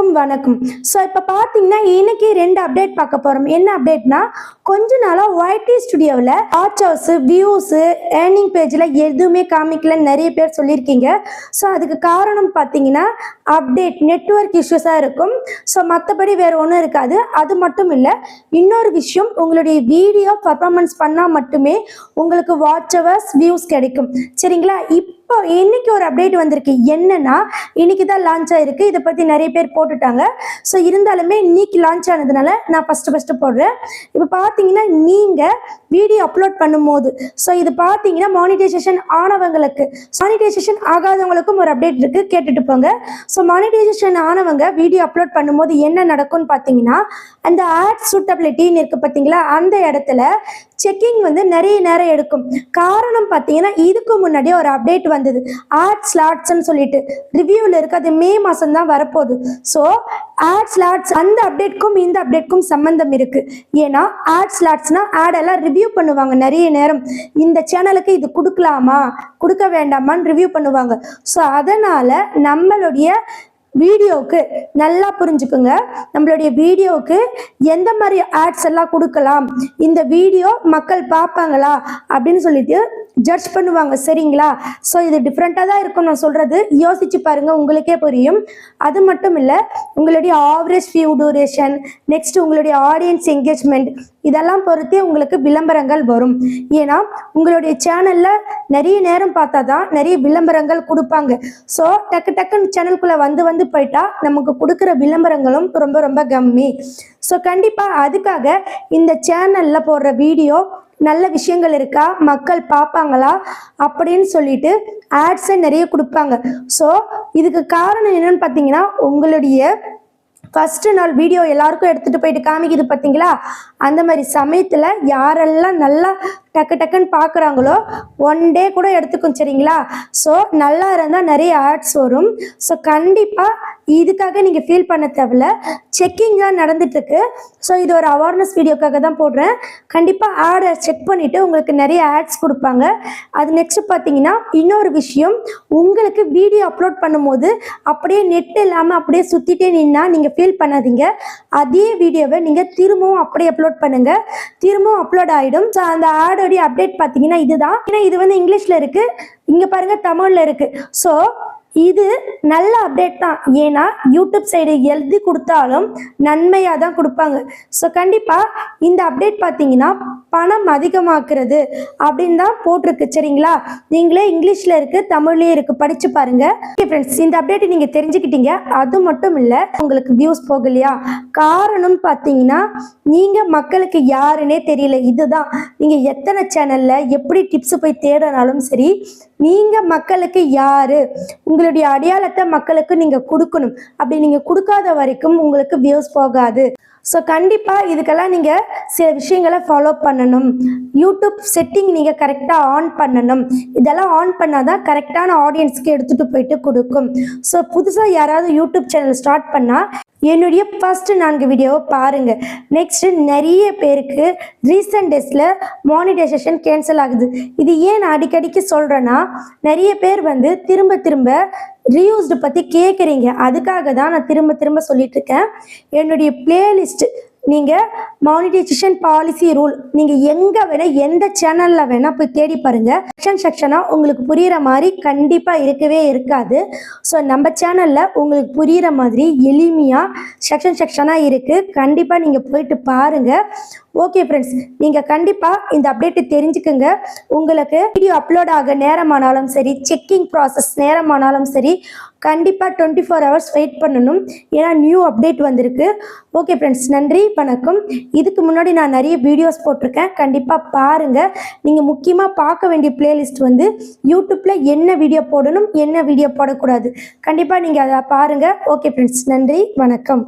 அனைவருக்கும் வணக்கம். ஸோ இப்போ பார்த்தீங்கன்னா இன்னைக்கு ரெண்டு அப்டேட் பார்க்க போகிறோம் என்ன அப்டேட்னா கொஞ்ச நாளாக ஒய்டி ஸ்டுடியோவில் ஆர்ச் ஹவுஸு வியூஸு ஏர்னிங் பேஜில் எதுவுமே காமிக்கலன்னு நிறைய பேர் சொல்லியிருக்கீங்க. ஸோ அதுக்கு காரணம் பார்த்தீங்கன்னா அப்டேட் நெட்வொர்க் இஷ்யூஸாக இருக்கும். ஸோ மற்றபடி வேறு ஒன்றும் இருக்காது. அது மட்டும் இல்லை இன்னொரு விஷயம் உங்களுடைய வீடியோ பர்ஃபார்மன்ஸ் பண்ணால் மட்டுமே உங்களுக்கு வாட்ச் ஹவர்ஸ் வியூஸ் கிடைக்கும். சரிங்களா? இப்போ இப்போ இன்னைக்கு ஒரு அப்டேட் வந்திருக்கு. என்னன்னா இன்னைக்கு தான் லான்ச் ஆயிருக்கு. இதை பற்றி நிறைய பேர் போட்டுட்டாங்க. ஸோ இருந்தாலுமே இன்னைக்கு லான்ச் ஆனதுனால நான் ஃபஸ்ட்டு ஃபஸ்ட்டு போடுறேன். இப்போ பார்த்தீங்கன்னா நீங்கள் வீடியோ அப்லோட் பண்ணும்போது ஸோ இது பார்த்தீங்கன்னா மானிட்டைசேஷன் ஆனவங்களுக்கு மானிட்டைசேஷன் ஆகாதவங்களுக்கும் ஒரு அப்டேட் இருக்குது கேட்டுட்டு போங்க. ஸோ மானிட்டைசேஷன் ஆனவங்க வீடியோ அப்லோட் பண்ணும்போது என்ன நடக்கும்னு பார்த்தீங்கன்னா அந்த ஆட் சூட்டபிலிட்டின்னு இருக்குது பார்த்தீங்களா? அந்த இடத்துல செக்கிங் வந்து நிறைய நேரம் எடுக்கும். காரணம் பார்த்தீங்கன்னா இதுக்கு முன்னாடியே ஒரு அப்டேட் வந்தது. ஆட் ஸ்லாட்ஸ்ன்னு சொல்லிட்டு. ரிவ்யூவில் இருக்கு. அது மே மாதம் தான் வரப்போகுது. ஸோ ஆட் ஸ்லாட்ஸ் அந்த அப்டேட்க்கும் இந்த அப்டேட்க்கும் சம்மந்தம் இருக்கு. ஏன்னா ஆட் ஸ்லாட்ஸ்னால் ஆடெல்லாம் ரிவ்யூ பண்ணுவாங்க நிறைய நேரம். இந்த சேனலுக்கு இது கொடுக்கலாமா? கொடுக்க வேண்டாமான்னு ரிவ்யூ பண்ணுவாங்க. ஸோ அதனால நம்மளுடைய வீடியோவுக்கு நல்லா புரிஞ்சுக்குங்க. நம்மளுடைய வீடியோவுக்கு எந்த மாதிரி ஆட்ஸ் எல்லாம் கொடுக்கலாம் இந்த வீடியோ மக்கள் பார்ப்பாங்களா அப்படின்னு சொல்லிட்டு ஜட்ஜ் பண்ணுவாங்க சரிங்களா? ஸோ இது டிஃப்ரெண்ட்டாக தான் இருக்கும் நான் சொல்கிறது யோசிச்சு பாருங்கள் உங்களுக்கே புரியும். அது மட்டும் இல்லை உங்களுடைய ஆவரேஜ் ஃபியூ டூரேஷன் நெக்ஸ்ட் உங்களுடைய ஆடியன்ஸ் என்கேஜ்மெண்ட் இதெல்லாம் பொறுத்தே உங்களுக்கு விளம்பரங்கள் வரும். ஏன்னா உங்களுடைய சேனலில் நிறைய நேரம் பார்த்தா தான் நிறைய விளம்பரங்கள் கொடுப்பாங்க. ஸோ டக்கு டக்குன்னு சேனலுக்குள்ளே வந்து வந்து போயிட்டா நமக்கு கொடுக்குற விளம்பரங்களும் ரொம்ப ரொம்ப கம்மி. ஸோ கண்டிப்பாக அதுக்காக இந்த சேனலில் போடுற வீடியோ நல்ல விஷயங்கள் இருக்கா? மக்கள் பார்ப்பாங்களா? அப்படின்னு சொல்லிட்டு ஆட்ஸை நிறைய கொடுப்பாங்க. ஸோ இதுக்கு காரணம் என்னன்னு பார்த்தீங்கன்னா உங்களுடைய ஃபஸ்ட்டு நாள் வீடியோ எல்லாருக்கும் எடுத்துகிட்டு போயிட்டு காமிக்குது பார்த்தீங்களா? அந்த மாதிரி சமயத்தில் யாரெல்லாம் நல்லா டக்கு டக்குன்னு பார்க்குறாங்களோ ஒன் டே கூட எடுத்துக்கும் சரிங்களா? ஸோ நல்லா இருந்தால் நிறைய ஆட்ஸ் வரும். ஸோ கண்டிப்பாக இதுக்காக நீங்கள் ஃபீல் பண்ண தேவையில்ல. செக்கிங் தான் நடந்துட்டுருக்கு. ஸோ இது ஒரு அவேர்னஸ் வீடியோக்காக தான் போடுறேன். கண்டிப்பாக ஆடை செக் பண்ணிவிட்டு உங்களுக்கு நிறைய ஆட்ஸ் கொடுப்பாங்க. அது நெக்ஸ்ட் பார்த்தீங்கன்னா இன்னொரு விஷயம். உங்களுக்கு வீடியோ அப்லோட் பண்ணும்போது அப்படியே நெட் இல்லாமல் அப்படியே சுற்றிட்டே நின்னா நீங்கள் ஃபீல் பண்ணாதீங்க. அதே வீடியோவை நீங்கள் திரும்பவும் அப்படியே அப்லோட் பண்ணுங்கள் திரும்பவும் அப்லோட் ஆகிடும் ஸோ அந்த ஆடோடைய அப்டேட் பார்த்தீங்கன்னா இதுதான். ஏன்னா இது வந்து இங்கிலீஷில் இருக்குது இங்கே பாருங்கள் தமிழில் இருக்குது ஸோ இது நல்ல அப்டேட் தான். ஏன்னா யூடியூப் சைடு எழுதி கொடுத்தாலும் நன்மையாக தான் கொடுப்பாங்க. ஸோ கண்டிப்பாக இந்த அப்டேட் பார்த்தீங்கன்னா பணம் அதிகமாக்குறது அப்படின்னு தான் போட்டிருக்கு சரிங்களா? நீங்களே இங்கிலீஷில் இருக்குது தமிழ்லேயே இருக்குது படித்து பாருங்க. ஓகே ஃப்ரெண்ட்ஸ் இந்த அப்டேட் நீங்கள் தெரிஞ்சுக்கிட்டீங்க. அது மட்டும் இல்லை உங்களுக்கு வியூஸ் போகலையா? காரணம் பார்த்தீங்கன்னா நீங்கள் மக்களுக்கு யாருன்னே தெரியல. இதுதான். நீங்கள் எத்தனை சேனலில் எப்படி டிப்ஸ் போய் தேடினாலும் சரி நீங்கள் மக்களுக்கு யாரு? உங்களுடைய அடையாளத்தை மக்களுக்கு நீங்கள் கொடுக்கணும். அப்படி நீங்கள் கொடுக்காத வரைக்கும் உங்களுக்கு வியூஸ் போகாது. ஸோ கண்டிப்பாக இதுக்கெல்லாம் நீங்கள் சில விஷயங்களை ஃபாலோ பண்ணணும். யூடியூப் செட்டிங் நீங்கள் கரெக்டாக ஆன் பண்ணணும். இதெல்லாம் ஆன் பண்ணால் தான் கரெக்டான ஆடியன்ஸ்க்கு எடுத்துகிட்டு போயிட்டு கொடுக்கும். ஸோ புதுசாக யாராவது யூடியூப் சேனல் ஸ்டார்ட் பண்ணால் என்னுடைய ஃபஸ்ட்டு நான்கு வீடியோவை பாருங்கள் நெக்ஸ்ட்டு நிறைய பேருக்கு ரீசெண்ட் டேஸில் மானிடைசேஷன் கேன்சல் ஆகுது. இது ஏன் நான் அடிக்கடிக்கு சொல்கிறேன்னா நிறைய பேர் வந்து திரும்ப திரும்ப ரீயூஸ்டு பற்றி கேட்குறீங்க அதுக்காக தான் நான் திரும்ப திரும்ப சொல்லிட்டு இருக்கேன் என்னுடைய பிளேலிஸ்ட் நீங்கள் மானிட்டைசேஷன் பாலிசி ரூல் நீங்கள் எங்கே வேணால் எந்த சேனலில் வேணால் போய் தேடி பாருங்கள் செக்ஷன் செக்ஷனாக உங்களுக்கு புரிகிற மாதிரி கண்டிப்பாக இருக்கவே இருக்காது. ஸோ நம்ம சேனலில் உங்களுக்கு புரிகிற மாதிரி எளிமையாக செக்ஷன் செக்ஷனாக இருக்குது கண்டிப்பாக நீங்கள் போயிட்டு பாருங்கள் ஓகே ஃப்ரெண்ட்ஸ் நீங்கள் கண்டிப்பாக இந்த அப்டேட்டை தெரிஞ்சுக்குங்க. உங்களுக்கு வீடியோ அப்லோட் ஆக நேரமானாலும் சரி செக்கிங் ப்ராசஸ் நேரமானாலும் சரி கண்டிப்பாக டுவெண்ட்டி ஃபோர் ஹவர்ஸ் வெயிட் பண்ணணும். ஏன்னா நியூ அப்டேட் வந்திருக்கு. ஓகே ஃப்ரெண்ட்ஸ் நன்றி வணக்கம். இதுக்கு முன்னாடி நான் நிறைய வீடியோஸ் போட்டிருக்கேன். கண்டிப்பாக பாருங்கள் நீங்கள் முக்கியமாக பார்க்க வேண்டிய பிளேலிஸ்ட் வந்து யூடியூப்பில் என்ன வீடியோ போடணும் என்ன வீடியோ போடக்கூடாது. கண்டிப்பாக நீங்கள் அதை பாருங்கள் ஓகே ஃப்ரெண்ட்ஸ் நன்றி வணக்கம்.